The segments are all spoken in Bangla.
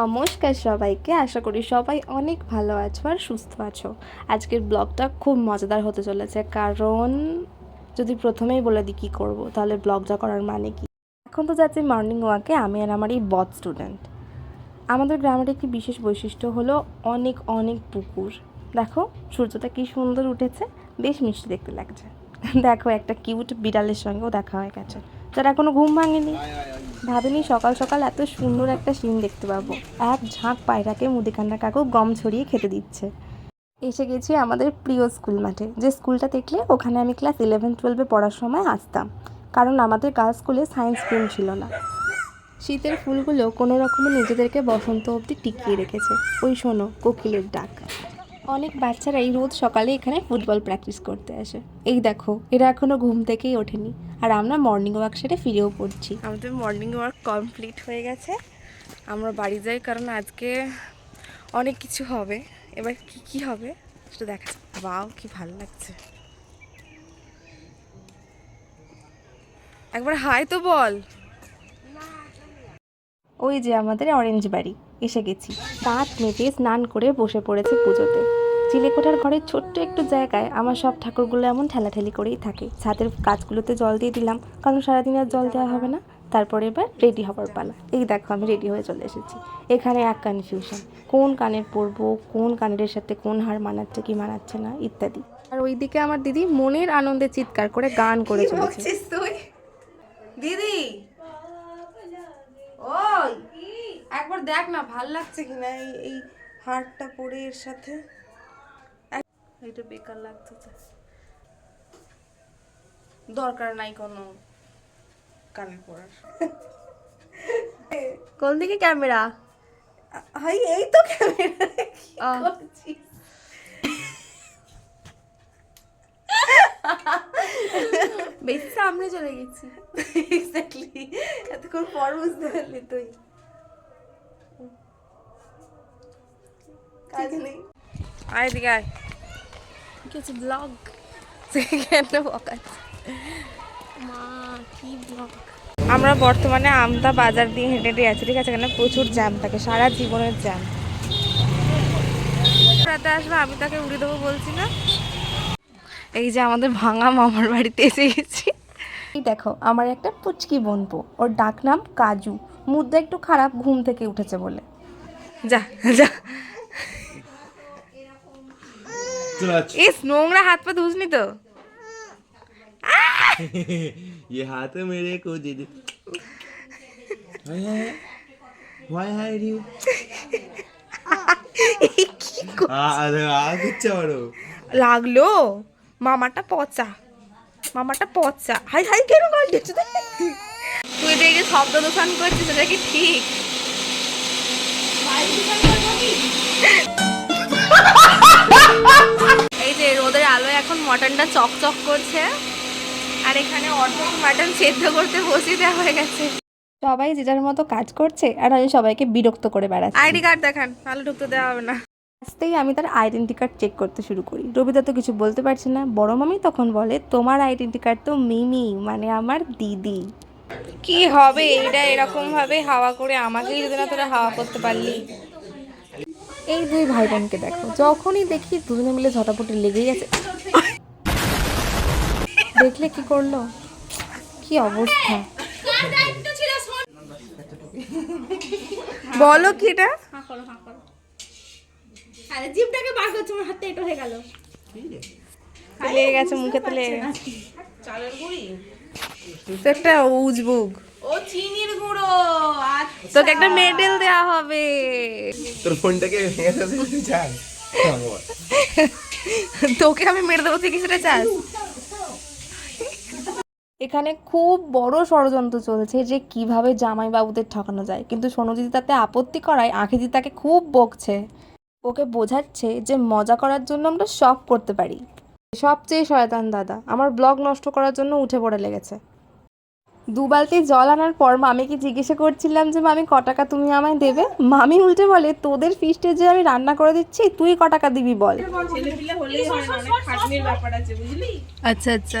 নমস্কার সবাইকে, আশা করি সবাই অনেক ভালো আছো আর সুস্থ আছো। আজকের ব্লগটা খুব মজাদার হতে চলেছে, কারণ যদি প্রথমেই বলে দিই কী করব, তাহলে ব্লগটা করার মানে কি? এখন তো যাচ্ছি মর্নিং ওয়াকে আমি আর আমার এই বথ স্টুডেন্ট আমাদের গ্রামের একটি বিশেষ বৈশিষ্ট্য হলো অনেক অনেক পুকুর। দেখো, সূর্যটা কি সুন্দর উঠেছে, বেশ মিষ্টি দেখতে লাগছে। দেখো, একটা কিউট বিড়ালের সঙ্গেও দেখা হয়ে গেছে। যারা এখনও ঘুম ভাঙেনি। ভাবিনি সকাল সকাল এত সুন্দর একটা সিন দেখতে পাবো। এক ঝাঁক পায়রাকে মুদিখান্না কাকু গম ছড়িয়ে খেতে দিচ্ছে। এসে গেছি আমাদের প্রিয় স্কুল মাঠে, যে স্কুলটা দেখলে ওখানে আমি ক্লাস ইলেভেন টুয়েলভে পড়ার সময় আসতাম। কারণ আমাদের গার্লস স্কুলে সায়েন্স স্ট্রিম ছিল না। শীতের ফুলগুলো কোনো রকমে নিজেদেরকে বসন্ত অবধি টিকিয়ে রেখেছে। ওই শোনো কোকিলের ডাক। অনেক বাচ্চারা এই রোজ সকালে এখানে ফুটবল প্র্যাকটিস করতে আসে। এই দেখো, এরা এখনও ঘুম থেকেই ওঠেনি। আর আমরা মর্নিং ওয়াক সেরে ফিরেও পড়ছি। আমাদের মর্নিং ওয়াক কমপ্লিট হয়ে গেছে। আমরা বাড়ি যাই কারণ আজকে অনেক কিছু হবে। এবার কি কি হবে সেটা দেখা। বাও কি ভালো লাগছে। একবার হাই তো বল। ওই যে আমাদের অরেঞ্জ বাড়ি এসে গেছি। দাঁত মেজে স্নান করে বসে পড়েছে পুজোতে। চিলেকোঠার ঘরের ছোট্ট একটু জায়গায় আমার সব ঠাকুরগুলো এমন ঠেলাঠেলি করেই থাকে। ছাদের গাছগুলোতে জল দিয়ে দিলাম কারণ সারাদিন আর জল দেওয়া হবে না। তারপরে এবার রেডি হবার পালা। এই দেখো আমি রেডি হয়ে চলে এসেছি। এখানে এক কনফিউশন কোন কানের পরবো কোন কানের সাথে কোন হার মানাচ্ছে কি মানাচ্ছে না ইত্যাদি। আর ওইদিকে আমার দিদি মনের আনন্দে চিৎকার করে গান করে চলেছে। দিদি একবার দেখ না ভালো লাগছে কিনা এই এই হারটা পরে এর সাথে। এটা বেকার লাগতেছে দরকার নাই কোনো কানে পড়ার। কোন দিকে ক্যামেরা? হাই এই তো ক্যামেরা। বেশি সামনে চলে গেছি। এক্স্যাক্টলি এতক্ষণ পর বুঝতে পারলি তুই। কাজ নেই আয় দিকে আয় কিছু ব্লগ কেন বকাচ্ছে মা কি ব্লগ আমরা বর্তমানে আমতা বাজার দিয়ে হেঁটে হেঁটে আছি ঠিক আছে? এখানে প্রচুর জ্যাম থাকে সারা জীবনের জ্যাম। রাতে আসবে আমি তাকে উড়িয়ে দেবো বলছি না। এই যে আমাদের ভাঙা মামার বাড়িতে এসে গেছি। দেখো আমার একটা পুচকি বোনপো ওর ডাক নাম কাজু। মুদ্রা একটু খারাপ ঘুম থেকে উঠেছে বলে। যা যা। ইস নোংরা হাত পা ধুসনি তো ये हाथ मेरे को दे दे हाय हाय वाय हाय री আরে আগিচ্ছে বড় লাগলো মামাটা পচা মামাটা পচা হাই হাই কেন কাটিয়েছ তুই দেখে শব্দ দূষণ করছিস এটা কি ঠিক মটনটা চকচক করছে। আর এখানে অর্ধেক মাটন সেদ্ধ করতে বসিয়ে দেওয়া হয়ে গেছে। সবাই যে যার মতো কাজ করছে আর আমি সবাইকে বিরক্ত করে বেড়াচ্ছি। আইডি কার্ড দেখান তাহলে ঢুকতে দেওয়া হবে না। আসতেই আমি তার আইডেন্টি কার্ড চেক করতে শুরু করি। রবিদা তো কিছু বলতে পারছে না। বড় মামি তখন বলে তোমার আইডেন্টি কার্ড তো মিমি মানে আমার দিদি। কি হবে? এটা এরকম ভাবে হাওয়া করে আমাকেই যদি না তোরা হাওয়া করতে পারলি। এই দুই ভাই বোনকে দেখো যখনই দেখি দুজনে মিলে ঝটাপটি লেগেই আছে। দেখলে কি করল? কি অবস্থা? বলো কি এটা? আরে জিভটাকে বার করছে আমার হাতে এটা হয়ে গেল। লেগে গেছে মুখে তো লেগে গেছে। তো একটা উজবুক ও চিনির গুঁড়ো আচ্ছা। তোকে একটা মেডেল দেওয়া হবে। তোর ফোনটাকে ভেঙে তোকে আমি মেরে দেবো তুই কিছুটা চাস? এখানে খুব বড় ষড়যন্ত্র চলছে যে কীভাবে জামাই বাবুদের ঠকানো যায়। কিন্তু সোনু দিদি তাতে আপত্তি করায় আঁখি দিদি তাকে খুব বকছে। ওকে বোঝাচ্ছে যে মজা করার জন্য আমরা সব করতে পারি। সবচেয়ে শয়তান দাদা আমার ব্লগ নষ্ট করার জন্য উঠে পড়ে লেগেছে। দু বালতি জল আনার পর মামিকে জিজ্ঞাসা করছিলাম যে মামি ক টাকা তুমি আমায় দেবে? মামি উল্টে বলে তোদের ফিস্টে যে আমি রান্না করে দিচ্ছি তুই ক টাকা দিবি বল? আচ্ছা আচ্ছা।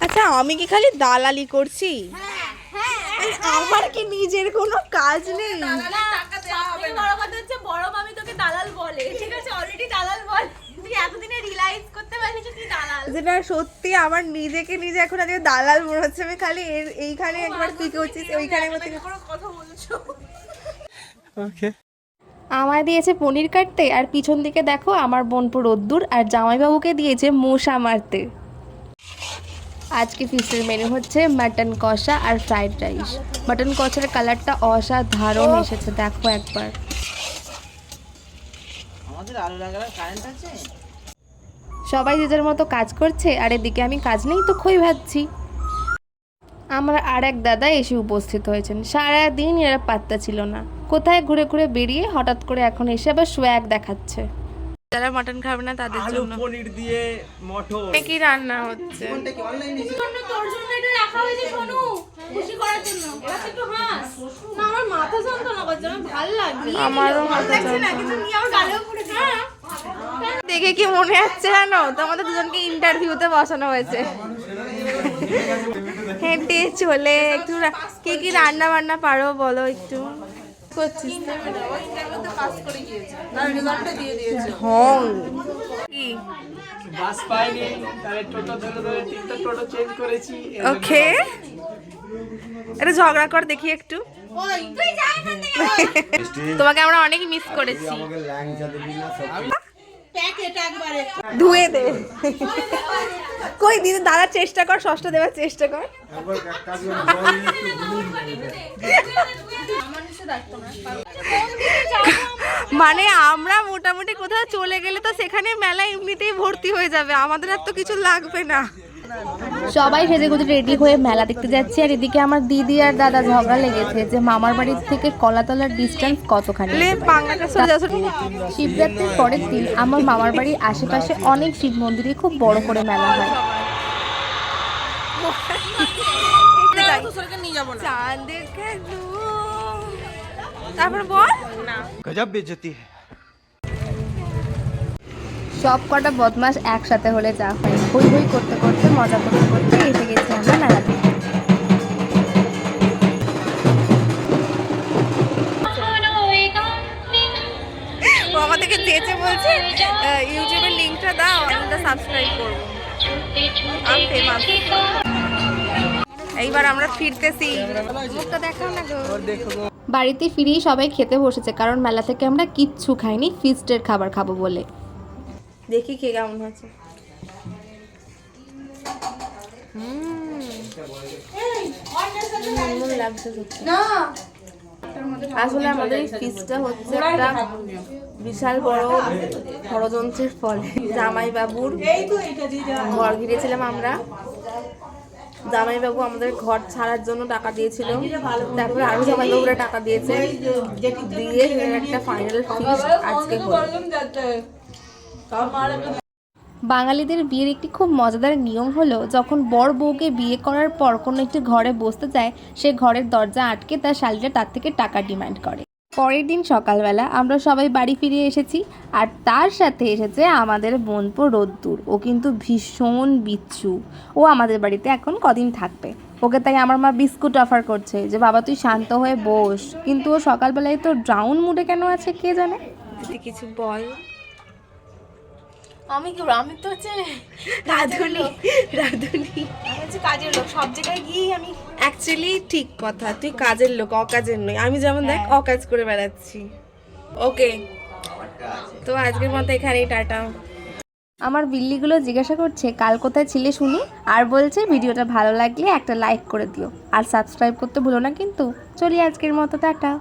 আচ্ছা আমি কি খালি দালালি করছি? এই আমার কি নিজের কোনো কাজ নেই? বড় কথা হচ্ছে বড় মামি তোকে দালাল বলে ঠিক আছে? অলরেডি দালাল বল। তুই এতদিনে রিয়ালাইজ করতে পারলি যে তুই দালাল। যেটা সত্যি আমার নিজেকে নিজে এখন আজকে দালাল মনে হচ্ছে। আমি খালি এর- এইখানে একবার তুই করছিস ওইখানে কথা বলছো। আমায় দিয়েছে পনির কাটতে আর পিছন দিকে দেখো আমার বোনপো রোদ্দুর আর জামাইবাবুকে দিয়েছে মশা মারতে। আজকে ফিস্টের মেনু হচ্ছে মাটন কষা আর ফ্রাইড রাইস মাটন কষার কালারটা অসাধারণ এসেছে দেখো একবার। সবাই যে যার মতো কাজ করছে আর এদিকে আমি কাজ নেই তো খই ভাজছি। আমার আর এক দাদা এসে উপস্থিত হয়েছেন। সারাদিন এরা পাত্তা ছিল না। কোথায় ঘুরে ঘুরে বেরিয়ে হঠাৎ করে এখন এসে আবার সোয়াগ দেখাচ্ছে। যারা মটন খাবে না তাদের আলু জন্য। পনির দিয়ে মটর। কি রান্না হচ্ছে? জন্য তোর জন্য এটা রাখা হয়েছে শোনু খুশি করার জন্য। এবার একটু হাস। না আমার মাথা যন্ত্রণা করছে আমার ভালো লাগছে আমারও মাথা লাগছে না কিন্তু নিয়ে আমার গালেও পড়ে হ্যাঁ। দেখে কি মনে হচ্ছে জানো? তোমাদের দুজনকে ইন্টারভিউতে বসানো হয়েছে। হেঁটে চলে একটু কে কি রান্না বান্না পারো বলো একটু? করছিস? তো? বাস পাইনি তাহলে টোটো ধরে ধরে তিনটা টোটো চেঞ্জ করেছি ওকে। এটা ঝগড়া কর দেখি একটু। তোমাকে আমরা অনেক মিস করেছি। ধুয়ে দে। কই দিদি দাদার চেষ্টা কর ষষ্ঠ দেওয়ার চেষ্টা কর। মানে আমরা মোটামুটি কোথাও চলে গেলে তো সেখানে মেলা এমনিতেই ভর্তি হয়ে যাবে। আমাদের আর তো কিছু লাগবে না। সবাই সেজে গুজে রেডি হয়ে মেলা দেখতে যাচ্ছে। আর এদিকে আমার দিদি আর দাদা ঝগড়া লেগেছে যে মামার বাড়ির থেকে কলাতলার ডিস্টেন্স কতখানি? শিবরাত্রির পরের দিন আমার মামার বাড়ির আশেপাশে অনেক শিব মন্দিরে খুব বড় করে মেলা হয়। চাঁদ দেখে দু। তারপর বল। না। গজব বেজতি है সব কটা বদমাস একসাথে হলে যা হয়। হই হই করতে করতে মজা করতে করতে এসে গেছি আমরা মেলাতে। চেয়েছে বলছে ইউটিউবের লিঙ্কটা দাও আমি তো সাবস্ক্রাইব করব। আমি ফেমাস এইবার আমরা ফিরতেছি। মুখটা দেখাও না গো। বাড়িতে ফিরেই সবাই খেতে বসেছে, কারণ মেলা থেকে আমরা কিচ্ছু খাইনি ফিস্টের খাবার খাব বলে। দেখি কে কেমন হয়েছে। আসলে আমাদের এই ফিসটা হচ্ছে একটা বিশাল বড় ষড়যন্ত্রের ফলে জামাই বাবুর ঘর ঘিরেছিলাম আমরা। জামাইবাবু আমাদের ঘর ছাড়ার জন্য টাকা দিয়েছিল। তারপরে আরও জামাইবাবুরা টাকা দিয়েছে। দিয়ে একটা ফাইনাল আজকে বাঙালিদের বিয়ের একটি খুব মজাদার নিয়ম হলো, যখন বর বউকে বিয়ে করার পর কোনো একটি ঘরে বসতে যায় সে ঘরের দরজা আটকে তার শালিটা তার থেকে টাকা ডিমান্ড করে। পরের দিন সকালবেলা আমরা সবাই বাড়ি ফিরে এসেছি আর তার সাথে এসেছে আমাদের বোনপো রোদ্দুর। ও কিন্তু ভীষণ বিচ্ছু। ও আমাদের বাড়িতে এখন কদিন থাকবে। ওকে তাই আমার মা বিস্কুট অফার করছে যে, বাবা, তুই শান্ত হয়ে বস। কিন্তু ও সকালবেলায় তো ড্রাউন মুডে কেন আছে কে জানে? কিছু বল। আমি কি আমি তো হচ্ছে রাধুনি রাধুনি। আমি হচ্ছে কাজের লোক সব জায়গায় গিয়ে আমি অ্যাকচুয়ালি ঠিক কথা তুই কাজের লোক অকাজের নই। আমি যেমন দেখ অকাজ করে বেড়াচ্ছি। ওকে তো আজকের মতো এখানেই টাটা। আমার বিল্লিগুলো জিজ্ঞাসা করছে কাল কোথায় ছিলে শুনি? আর বলছে ভিডিওটা ভালো লাগলে একটা লাইক করে দিও। আর সাবস্ক্রাইব করতে ভুলো না কিন্তু। চলি আজকের মতো টাটা।